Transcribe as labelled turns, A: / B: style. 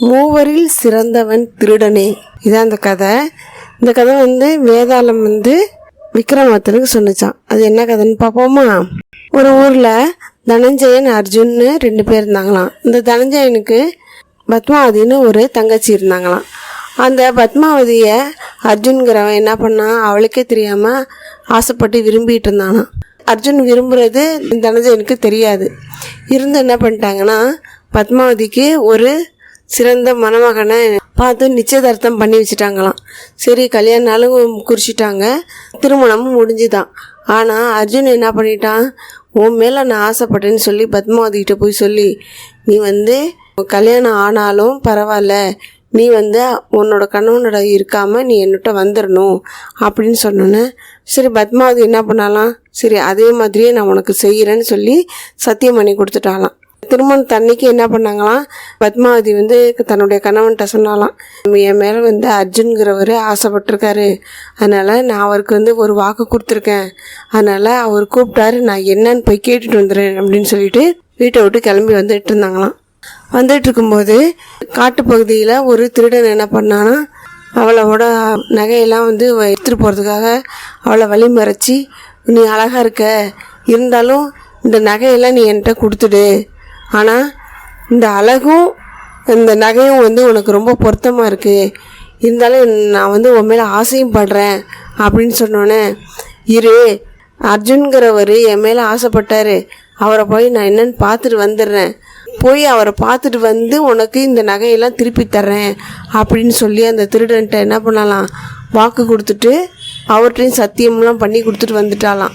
A: மூவரில் சிறந்தவன் திருடனே. இதான் அந்த கதை. இந்த கதை வந்து வேதாளம் வந்து விக்ரமாத்தனுக்கு சொன்னிச்சான். அது என்ன கதைன்னு பார்ப்போமா? ஒரு ஊரில் தனஞ்சயன் அர்ஜுன்னு ரெண்டு பேர் இருந்தாங்களாம். இந்த தனஞ்சயனுக்கு பத்மாவதின்னு ஒரு தங்கச்சி இருந்தாங்களாம். அந்த பத்மாவதியை அர்ஜுன்கிறவன் என்ன பண்ணான்? அவளுக்கே தெரியாமல் ஆசைப்பட்டு விரும்பிட்டு இருந்தானாம். அர்ஜுன் விரும்புறது தனஞ்சயனுக்கு தெரியாது. இருந்து என்ன பண்ணிட்டாங்கன்னா பத்மாவதிக்கு ஒரு சிறந்த மணமகனை பார்த்து நிச்சயதார்த்தம் பண்ணி வச்சுட்டாங்களாம். சரி கல்யாண நாளும் குறிச்சிட்டாங்க. திருமணமும் முடிஞ்சுதான். ஆனால் அர்ஜுன் என்ன பண்ணிட்டான்? உன் மேலே நான் ஆசைப்பட்டேன்னு சொல்லி பத்மாவதிகிட்ட போய் சொல்லி நீ வந்து கல்யாணம் ஆனாலும் பரவாயில்ல. நீ வந்து உன்னோட கணவனோட இருக்காமல் நீ என்னட்ட வந்துடணும் அப்படின்னு சொன்னோன்னே சரி பத்மாவதி என்ன பண்ணாலாம்? சரி அதே மாதிரியே நான் உனக்கு செய்கிறேன்னு சொல்லி சத்தியம் பண்ணி கொடுத்துட்டாலாம். திருமணத்து அன்னைக்கு என்ன பண்ணாங்களாம்? பத்மாவதி வந்து தன்னுடைய கணவன்கிட்ட சொன்னாலாம் என் மேலே வந்து அர்ஜுன்கிறவர் ஆசைப்பட்டிருக்காரு. அதனால் நான் அவருக்கு வந்து ஒரு வாக்கு கொடுத்துருக்கேன். அதனால் அவர் கூப்பிட்டாரு நான் என்னன்னு போய் கேட்டுட்டு வந்துடுறேன் அப்படின்னு சொல்லிட்டு வீட்டை விட்டு கிளம்பி வந்துட்டு இருந்தாங்களாம். வந்துட்டு இருக்கும்போது காட்டுப்பகுதியில் ஒரு திருடன் என்ன பண்ணானா அவளோட நகையெல்லாம் வந்து எடுத்துகிட்டு போகிறதுக்காக அவளை வழி மறைச்சி நீ அழகாக இருக்க. இருந்தாலும் இந்த நகையெல்லாம் நீ என்கிட்ட கொடுத்துடு. ஆனால் இந்த அழகும் இந்த நகையும் வந்து உனக்கு ரொம்ப பொருத்தமாக இருக்குது இருந்தாலும் நான் வந்து உன் மேலே ஆசையும் படுறேன் அப்படின்னு சொன்னோன்னே இரு அர்ஜுன்கிறவர் என் மேலே ஆசைப்பட்டார். அவரை போய் நான் என்னன்னு பார்த்துட்டு வந்துடுறேன். போய் அவரை பார்த்துட்டு வந்து உனக்கு இந்த நகையெல்லாம் திருப்பி தர்றேன் அப்படின்னு சொல்லி அந்த திருடன்ட்ட என்ன பண்ணலாம்? வாக்கு கொடுத்துட்டு அவர்கிட்டையும் சத்தியம்லாம் பண்ணி கொடுத்துட்டு வந்துட்டாலாம்.